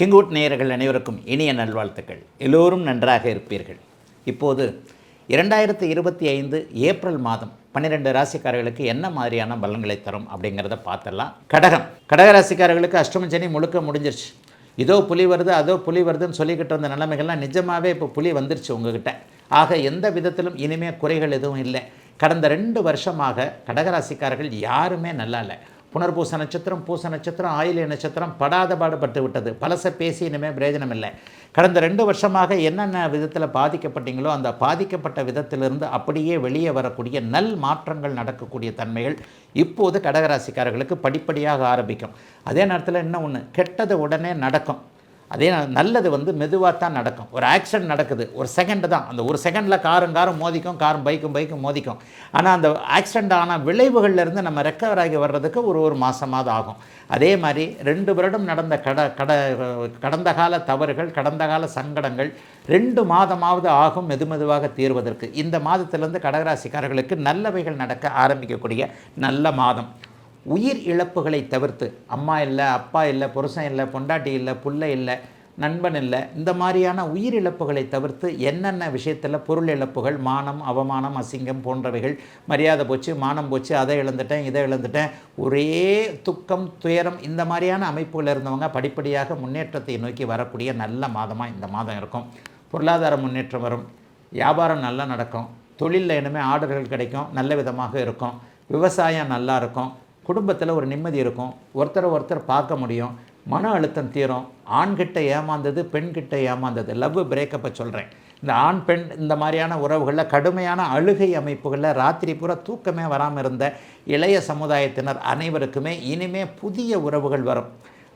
கிங்குட் நேயர்கள் அனைவருக்கும் இனிய நல்வாழ்த்துக்கள். எல்லோரும் நன்றாக இருப்பீர்கள். இப்போது இரண்டாயிரத்து இருபத்தி ஐந்து ஏப்ரல் மாதம் பன்னிரெண்டு ராசிக்காரர்களுக்கு என்ன மாதிரியான பலன்களை தரும் அப்படிங்கிறத பார்த்துடலாம். கடகம். கடக ராசிக்காரர்களுக்கு அஷ்டமஞ்சனி முழுக்க முடிஞ்சிருச்சு. இதோ புலி வருது அதோ புலி வருதுன்னு சொல்லிக்கிட்டு இருந்த நிலைமைகள்லாம் நிஜமாகவே இப்போ புலி வந்துருச்சு உங்ககிட்ட. ஆக எந்த விதத்திலும் இனிமேல் குறைகள் எதுவும் இல்லை. கடந்த ரெண்டு வருஷமாக கடகராசிக்காரர்கள் யாருமே நல்லா இல்லை. புனர்பூச நட்சத்திரம் பூச நட்சத்திரம் ஆயிலிய நட்சத்திரம் படாத பாடுபட்டு விட்டது. பலச பேசி இனிமேல் பிரயோஜனம் இல்லை. கடந்த ரெண்டு வருஷமாக என்னென்ன விதத்தில் பாதிக்கப்பட்டீங்களோ அந்த பாதிக்கப்பட்ட விதத்திலிருந்து அப்படியே வெளியே வரக்கூடிய நல் மாற்றங்கள் நடக்கக்கூடிய தன்மைகள் இப்போது கடகராசிக்காரர்களுக்கு படிப்படியாக ஆரம்பிக்கும். அதே நேரத்தில் என்ன ஒன்று கெட்டது உடனே நடக்கும். அதே நல்லது வந்து மெதுவாக தான் நடக்கும். ஒரு ஆக்சிடென்ட் நடக்குது. ஒரு செகண்டு தான். அந்த ஒரு செகண்டில் காரும் காரும் மோதிக்கும் காரும் பைக்கும் பைக்கும் மோதிக்கும். ஆனால் அந்த ஆக்சிடெண்ட் ஆன விளைவுகள்லேருந்து நம்ம ரெக்கவர் ஆகி வர்றதுக்கு ஒரு ஒரு மாதமாவது ஆகும். அதே மாதிரி ரெண்டு வருடம் நடந்த கட கட கடந்த கால தவறுகள் கடந்த கால சங்கடங்கள் ரெண்டு மாதமாவது ஆகும் மெது மெதுவாக தீர்வதற்கு. இந்த மாதத்திலேருந்து கடகராசிக்காரர்களுக்கு நல்லவைகள் நடக்க ஆரம்பிக்கக்கூடிய நல்ல மாதம். உயிர் இழப்புகளை தவிர்த்து அம்மா இல்லை அப்பா இல்லை புருஷன் இல்லை பொண்டாட்டி இல்லை புள்ள இல்லை நண்பன் இல்லை இந்த மாதிரியான உயிர் இழப்புகளை தவிர்த்து என்னென்ன விஷயத்தில் பொருள் இழப்புகள் மானம் அவமானம் அசிங்கம் போன்றவைகள் மரியாதை போச்சு மானம் போச்சு அதை இழந்துட்டேன் இதை இழந்துட்டேன் ஒரே துக்கம் துயரம் இந்த மாதிரியான அமைப்புகள் இருந்தவங்க படிப்படியாக முன்னேற்றத்தை நோக்கி வரக்கூடிய நல்ல மாதமாக இந்த மாதம் இருக்கும். பொருளாதார முன்னேற்றம் வரும். வியாபாரம் நல்லா நடக்கும். தொழிலில் இனிமேல் ஆர்டர்கள் கிடைக்கும். நல்ல விதமாக இருக்கும். விவசாயம் நல்லா இருக்கும். குடும்பத்தில் ஒரு நிம்மதி இருக்கும். ஒருத்தரை ஒருத்தர் பார்க்க முடியும். மன அழுத்தம் தீரும். ஆண்கிட்ட ஏமாந்தது பெண்கிட்ட ஏமாந்தது. லவ் பிரேக்கப்பை சொல்கிறேன் இந்த ஆண் பெண் இந்த மாதிரியான உறவுகளில் கடுமையான அழுகை அமைப்புகளில் ராத்திரி பூரா தூக்கமே வராமல் இருந்த இளைய சமுதாயத்தினர் அனைவருக்குமே இனிமே புதிய உறவுகள் வரும்.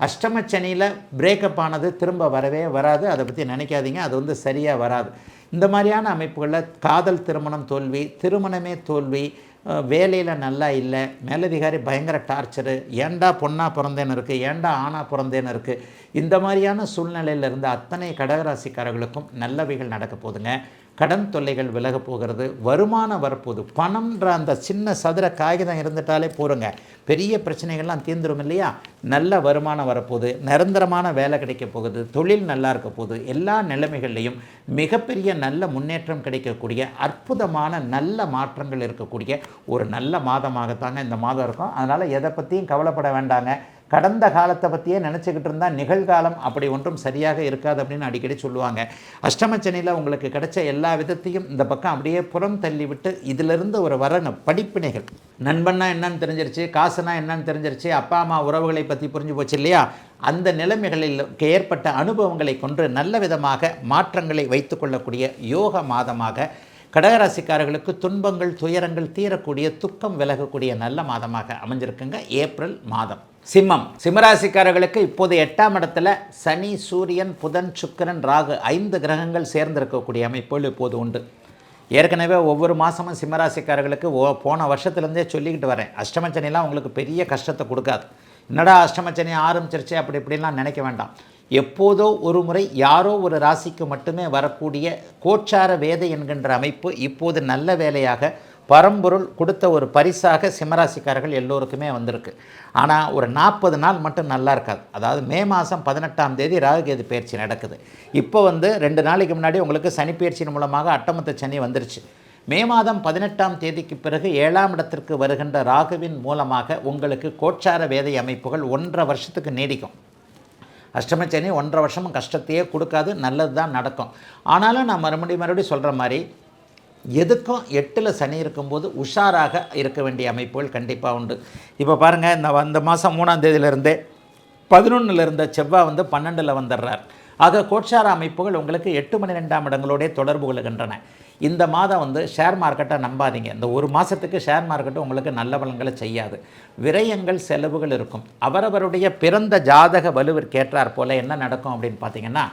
அஷ்டமச்சனியில் பிரேக்கப் ஆனது திரும்ப வரவே வராது. அதை பற்றி நினைக்காதீங்க. அது வந்து சரியாக வராது. இந்த மாதிரியான அமைப்புகளில் காதல் திருமணம் தோல்வி திருமணமே தோல்வி வேலையில் நல்லா இல்லை மேலதிகாரி பயங்கர டார்ச்சரு ஏன்டா பொண்ணாக பிறந்தேன்னு இருக்குது ஏன்டா ஆணாக பிறந்தேன்னு இருக்குது இந்த மாதிரியான சூழ்நிலையிலிருந்து அத்தனை கடகராசிக்காரர்களுக்கும் நல்லவைகள் நடக்க போகுதுங்க. கடன் தொல்லைகள் விலக போகிறது வருமானம் வரப்போகுது. பணம்ன்ற அந்த சின்ன சதுர காகிதம் இருந்துட்டாலே போருங்க. பெரிய பிரச்சனைகள்லாம் தீர்ந்துரும் இல்லையா? நல்ல வருமானம் வரப்போகுது நிரந்தரமான வேலை கிடைக்க போகுது தொழில் நல்லா இருக்க போகுது. எல்லா நிலைமைகள்லையும் மிகப்பெரிய நல்ல முன்னேற்றம் கிடைக்கக்கூடிய அற்புதமான நல்ல மாற்றங்கள் இருக்கக்கூடிய ஒரு நல்ல மாதமாகத்தாங்க இந்த மாதம் இருக்கும். அதனால் எதை பற்றியும் கவலைப்பட வேண்டாங்க. கடந்த காலத்தை பற்றியே நினச்சிக்கிட்டு இருந்தால் நிகழ்காலம் அப்படி ஒன்றும் சரியாக இருக்காது அப்படின்னு அடிக்கடி சொல்லுவாங்க. அஷ்டமச்சனையில் உங்களுக்கு கிடைச்ச எல்லா விதத்தையும் இந்த பக்கம் அப்படியே புறம் தள்ளிவிட்டு இதிலிருந்து ஒரு வரணும் படிப்பினைகள். நண்பன்னா என்னன்னு தெரிஞ்சிருச்சு காசுனா என்னன்னு தெரிஞ்சிருச்சு அப்பா அம்மா உறவுகளை பற்றி புரிஞ்சு போச்சு இல்லையா? அந்த நிலைமைகளில் ஏற்பட்ட அனுபவங்களை கொண்டு நல்ல விதமாக மாற்றங்களை வைத்துக்கொள்ளக்கூடிய யோக மாதமாக கடகராசிக்காரர்களுக்கு துன்பங்கள் துயரங்கள் தீரக்கூடிய துக்கம் விலகக்கூடிய நல்ல மாதமாக அமைஞ்சிருக்குங்க. ஏப்ரல் மாதம். சிம்மம். சிம்மராசிக்காரர்களுக்கு இப்போது எட்டாம் இடத்துல சனி சூரியன் புதன் சுக்கிரன் ராகு ஐந்து கிரகங்கள் சேர்ந்திருக்கக்கூடிய அமைப்புகள் இப்போது உண்டு. ஏற்கனவே ஒவ்வொரு மாதமும் சிம்மராசிக்காரர்களுக்கு ஓ போன வருஷத்துலேருந்தே சொல்லிக்கிட்டு வரேன். அஷ்டமச்சனிலாம் உங்களுக்கு பெரிய கஷ்டத்தை கொடுக்காது. என்னடா அஷ்டமச்சனி ஆரம்பிச்சிருச்சு அப்படி இப்படிலாம் நினைக்க வேண்டாம். எப்போதோ ஒரு முறை யாரோ ஒரு ராசிக்கு மட்டுமே வரக்கூடிய கோச்சார வேதை என்கின்ற அமைப்பு இப்போது நல்ல வேலையாக பரம்பொருள் கொடுத்த ஒரு பரிசாக சிம்மராசிக்காரர்கள் எல்லோருக்குமே வந்திருக்கு. ஆனால் ஒரு நாற்பது நாள் மட்டும் நல்லா இருக்காது. அதாவது மே மாதம் பதினெட்டாம் தேதி ராகுகேது பயிற்சி நடக்குது. இப்போ வந்து ரெண்டு நாளைக்கு முன்னாடி உங்களுக்கு சனி பயிற்சியின் மூலமாக அட்டமத்த சனி வந்துருச்சு. மே மாதம் பதினெட்டாம் தேதிக்கு பிறகு ஏழாம் இடத்திற்கு வருகின்ற ராகுவின் மூலமாக உங்களுக்கு கோச்சார வேதை அமைப்புகள் ஒன்றரை வருஷத்துக்கு நீடிக்கும். அஷ்டமச்சனி ஒன்றரை வருஷமும் கஷ்டத்தையே கொடுக்காது நல்லது தான் நடக்கும். ஆனாலும் நான் மறுபடியும் மறுபடியும் சொல்கிற மாதிரி எதுக்கும் எட்டில் சனி இருக்கும்போது உஷாராக இருக்க வேண்டிய அமைப்புகள் கண்டிப்பாக உண்டு. இப்போ பாருங்கள் இந்த அந்த மாதம் மூணாம் தேதியிலிருந்தே பதினொன்றில் இருந்த செவ்வாய் வந்து பன்னெண்டில் வந்துடுறார். ஆக கோட்சார அமைப்புகள் உங்களுக்கு எட்டு மணி ரெண்டாம் இடங்களோடே தொடர்பு கொள்கின்றன. இந்த மாதம் வந்து ஷேர் மார்க்கெட்டை நம்பாதீங்க. இந்த ஒரு மாதத்துக்கு ஷேர் மார்க்கெட்டு உங்களுக்கு நல்ல பலன்களை செய்யாது. விரயங்கள் செலவுகள் இருக்கும். அவரவருடைய பிறந்த ஜாதக வலுவிற்கேற்றாற் போல என்ன நடக்கும் அப்படின்னு பார்த்தீங்கன்னா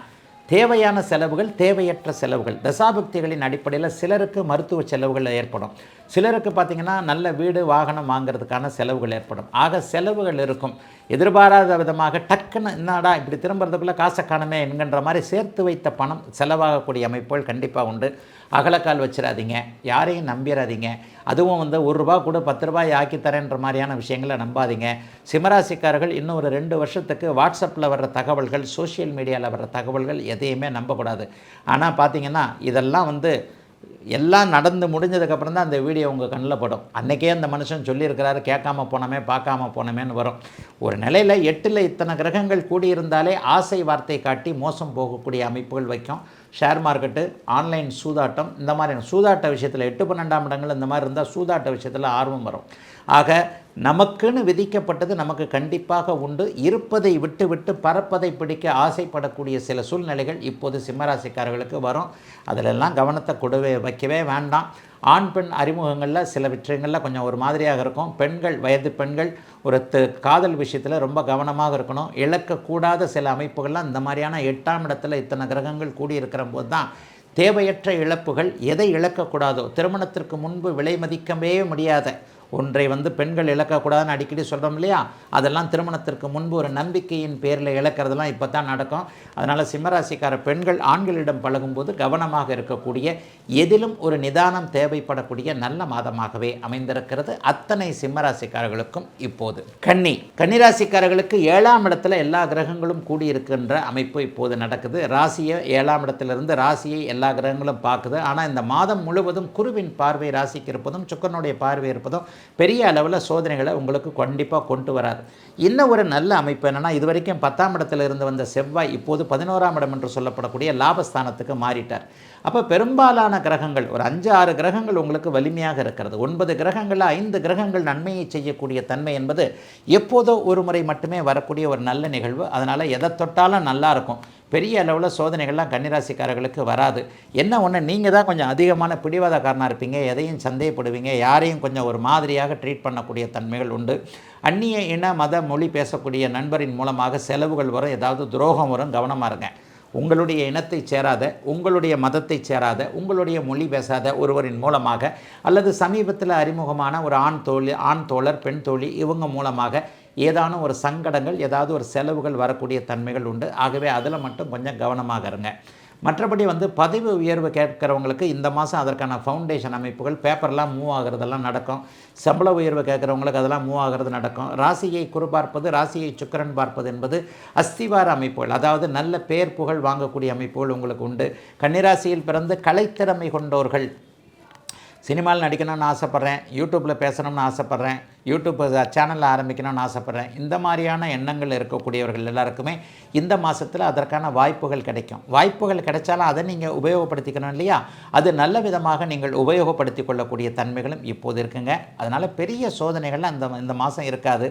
தேவையான செலவுகள் தேவையற்ற செலவுகள். தசாபக்திகளின் அடிப்படையில் சிலருக்கு மருத்துவ செலவுகள் ஏற்படும். சிலருக்கு பார்த்திங்கன்னா நல்ல வீடு வாகனம் வாங்குறதுக்கான செலவுகள் ஏற்படும். ஆக செலவுகள் இருக்கும். எதிர்பாராத விதமாக டக்குன்னு என்னடா இப்படி திரும்புறதுக்குள்ளே காசை காணுமே என்கின்ற மாதிரி சேர்த்து வைத்த பணம் செலவாகக்கூடிய அமைப்புகள் கண்டிப்பாக உண்டு. அகலக்கால் வச்சிடாதீங்க யாரையும் நம்பிடாதீங்க அதுவும் வந்து ஒரு ரூபா கூட பத்து ரூபாய் ஆக்கி தரேன்ற மாதிரியான விஷயங்களை நம்பாதீங்க. சிம்மராசிக்காரர்கள் இன்னும் ஒரு ரெண்டு வருஷத்துக்கு வாட்ஸ்அப்பில் வர்ற தகவல்கள் சோஷியல் மீடியாவில் வர்ற தகவல்கள் எதையுமே நம்பக்கூடாது. ஆனால் பார்த்தீங்கன்னா இதெல்லாம் வந்து எல்லாம் நடந்து முடிஞ்சதுக்கப்புறம் தான் அந்த வீடியோ உங்கள் கண்ணில் படும். அன்றைக்கே அந்த மனுஷன் சொல்லியிருக்கிறாரு கேட்காம போனோமே பார்க்காம போனோமேன்னு வரும். ஒரு நிலையில் எட்டில் இத்தனை கிரகங்கள் கூடியிருந்தாலே ஆசை வார்த்தை காட்டி மோசம் போகக்கூடிய அமைப்புகள் வைக்கும். ஷேர் மார்க்கெட்டு ஆன்லைன் சூதாட்டம் இந்த மாதிரியான சூதாட்ட விஷயத்தில் எட்டு பன்னெண்டாம் இடங்கள் இந்த மாதிரி இருந்தால் சூதாட்ட விஷயத்தில் ஆர்வம் வரும். ஆக நமக்குன்னு விதிக்கப்பட்டது நமக்கு கண்டிப்பாக உண்டு. இருப்பதை விட்டு விட்டு பறப்பதை பிடிக்க ஆசைப்படக்கூடிய சில சூழ்நிலைகள் இப்போது சிம்மராசிக்காரர்களுக்கு வரும். அதிலெல்லாம் கவனத்தை கொடுவே வைக்கவே வேண்டாம். ஆண் பெண் அறிமுகங்களில் சில விஷயங்களில் கொஞ்சம் ஒரு மாதிரியாக இருக்கும். பெண்கள் வயது பெண்கள் ஒரு காதல் விஷயத்தில் ரொம்ப கவனமாக இருக்கணும். இழக்கக்கூடாத சில அமைப்புகள்லாம் இந்த மாதிரியான எட்டாம் இடத்துல இத்தனை கிரகங்கள் கூடியிருக்கிற போது தான் தேவையற்ற இழப்புகள் எதை இழக்கக்கூடாதோ திருமணத்திற்கு முன்பு விலை மதிக்கவே முடியாத ஒன்றை வந்து பெண்கள் இழக்கக்கூடாதுன்னு அடிக்கடி சொல்கிறோம் இல்லையா? அதெல்லாம் திருமணத்திற்கு முன்பு ஒரு நம்பிக்கையின் பேரில் இழக்கிறதெல்லாம் இப்போ தான் நடக்கும். அதனால் சிம்மராசிக்கார பெண்கள் ஆண்களிடம் பழகும்போது கவனமாக இருக்கக்கூடிய எதிலும் ஒரு நிதானம் தேவைப்படக்கூடிய நல்ல மாதமாகவே அமைந்திருக்கிறது. அத்தனை சிம்மராசிக்காரர்களுக்கும் இப்போது. கன்னி. கன்னிராசிக்காரர்களுக்கு ஏழாம் இடத்துல எல்லா கிரகங்களும் கூடியிருக்கின்ற அமைப்பு இப்போது நடக்குது. ராசியை ஏழாம் இடத்திலிருந்து ராசியை எல்லா கிரகங்களும் பார்க்குது. ஆனால் இந்த மாதம் முழுவதும் குருவின் பார்வை ராசிக்கு இருப்பதும் சுக்கரனுடைய பார்வை இருப்பதும் பெரிய அளவில் சோதனைகளை உங்களுக்கு கண்டிப்பாக கொண்டு வராது. இன்னும் ஒரு நல்ல அமைப்பு என்னென்னா இது வரைக்கும் பத்தாம் இடத்துல இருந்து வந்த செவ்வாய் இப்போது பதினோராம் இடம் என்று சொல்லப்படக்கூடிய லாபஸ்தானத்துக்கு மாறிட்டார். அப்போ பெரும்பாலான கிரகங்கள் ஒரு அஞ்சு ஆறு கிரகங்கள் உங்களுக்கு வலிமையாக இருக்கிறது. ஒன்பது கிரகங்களில் ஐந்து கிரகங்கள் நன்மையை செய்யக்கூடிய தன்மை என்பது எப்போதோ ஒரு முறை மட்டுமே வரக்கூடிய ஒரு நல்ல நிகழ்வு. அதனால் எதை தொட்டாலும் நல்லா இருக்கும். பெரிய அளவில் சோதனைகள்லாம் கன்னிராசிக்காரர்களுக்கு வராது. என்ன ஒன்று நீங்கள் தான் கொஞ்சம் அதிகமான பிடிவாதக்காரனாக இருப்பீங்க எதையும் சந்தேகப்படுவீங்க யாரையும் கொஞ்சம் ஒரு மாதிரியாக ட்ரீட் பண்ணக்கூடிய தன்மைகள் உண்டு. அந்நிய இன மத மொழி பேசக்கூடிய நண்பரின் மூலமாக செலவுகள் வரும் ஏதாவது துரோகம் வரும் கவனமாக இருங்க. உங்களுடைய இனத்தை சேராத உங்களுடைய மதத்தை சேராத உங்களுடைய மொழி பேசாத ஒருவரின் மூலமாக அல்லது சமீபத்தில் அறிமுகமான ஒரு ஆண் தோழி ஆண் தோழர் பெண் தோழி இவங்க மூலமாக ஏதானும் ஒரு சங்கடங்கள் ஏதாவது ஒரு செலவுகள் வரக்கூடிய தன்மைகள் உண்டு. ஆகவே அதில் மட்டும் கொஞ்சம் கவனமாக இருங்க மற்றபடி வந்து பதவி உயர்வு கேட்குறவங்களுக்கு இந்த மாதம் அதற்கான ஃபவுண்டேஷன் அமைப்புகள் பேப்பர்லாம் மூவ் ஆகிறதெல்லாம் நடக்கும். சம்பள உயர்வு கேட்குறவங்களுக்கு அதெல்லாம் மூவ் ஆகிறது நடக்கும். ராசியை குறிப்பார்ப்பது ராசியை சுக்கரன் பார்ப்பது என்பது அஸ்திவார அமைப்புகள் அதாவது நல்ல பேர் புகழ் வாங்கக்கூடிய அமைப்புகள் உங்களுக்கு உண்டு. கன்னிராசியில் பிறந்து கலைத்திறமை கொண்டோர்கள் சினிமாவில் நடிக்கணும்னு ஆசைப்பட்றேன் யூடியூப்பில் பேசணும்னு ஆசைப்பட்றேன் யூடியூப் சேனலில் ஆரம்பிக்கணும்னு ஆசைப்பட்றேன். இந்த மாதிரியான எண்ணங்கள் இருக்கக்கூடியவர்கள் எல்லாருக்குமே இந்த மாதத்தில் அதற்கான வாய்ப்புகள் கிடைக்கும். வாய்ப்புகள் கிடைச்சாலும் அதை நீங்கள் உபயோகப்படுத்திக்கணும் இல்லையா? அது நல்ல விதமாக நீங்கள் உபயோகப்படுத்தி கொள்ளக்கூடிய தன்மைகளும் இப்போது இருக்குங்க. அதனால் பெரிய சோதனைகள் அந்த இந்த மாதம் இருக்காது.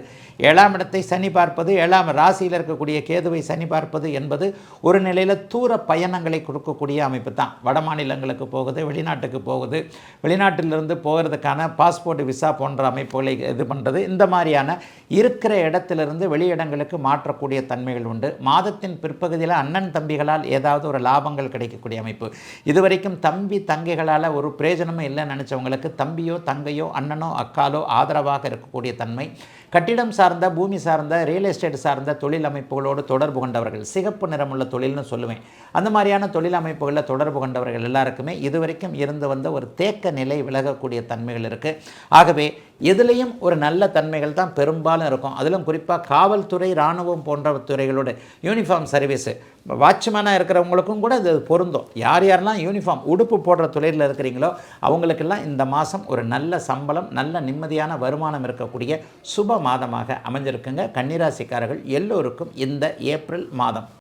ஏழாம் இடத்தை சனி பார்ப்பது ஏழாம் ராசியில் இருக்கக்கூடிய கேதுவை சனி பார்ப்பது என்பது ஒரு நிலையில் தூர பயணங்களை கொடுக்கக்கூடிய அமைப்பு தான். வட மாநிலங்களுக்கு போகுது வெளிநாட்டுக்கு போகுது. வெளிநாட்டிலிருந்து போகிறதுக்கான பாஸ்போர்ட் விசா போன்ற அமைப்புகளை இது பண்ணுறது இந்த மாதிரியான இருக்கிற இடத்திலிருந்து வெளியிடங்களுக்கு மாற்றக்கூடிய தன்மைகள் உண்டு. மாதத்தின் பிற்பகுதியில் அண்ணன் தம்பிகளால் ஏதாவது ஒரு லாபங்கள் கிடைக்கக்கூடிய அமைப்பு. இதுவரைக்கும் தம்பி தங்கைகளால் ஒரு பிரயோஜனமும் இல்லைன்னு நினச்சவங்களுக்கு தம்பியோ தங்கையோ அண்ணனோ அக்காலோ ஆதரவாக இருக்கக்கூடிய தன்மை. கட்டிடம் சார்ந்த பூமி சார்ந்த ரியல் எஸ்டேட் சார்ந்த தொழில் அமைப்புகளோடு தொடர்பு கொண்டவர்கள் சிகப்பு நிறமுள்ள தொழில்னு சொல்லுவேன். அந்த மாதிரியான தொழில் அமைப்புகளில் தொடர்பு கொண்டவர்கள் எல்லாருக்குமே இதுவரைக்கும் இருந்து வந்த ஒரு தேக்க நிலை விலகக்கூடிய தன்மைகள் இருக்குது ஆகவே எதுலேயும் ஒரு நல்ல தன்மைகள் தான் பெரும்பாலும் இருக்கும். அதிலும் குறிப்பாக காவல்துறை இராணுவம் போன்ற துறைகளோட யூனிஃபார்ம் சர்வீஸு வாட்ச்மேனாக இருக்கிறவங்களுக்கும் கூட இது பொருந்தும். யார் யாரெல்லாம் யூனிஃபார்ம் உடுப்பு போடுற தொழிலில் இருக்கிறீங்களோ அவங்களுக்கெல்லாம் இந்த மாதம் ஒரு நல்ல சம்பளம் நல்ல நிம்மதியான வருமானம் இருக்கக்கூடிய சுப மாதமாக அமைஞ்சிருக்குங்க. கன்னிராசிக்காரர்கள் எல்லோருக்கும் இந்த ஏப்ரல் மாதம்.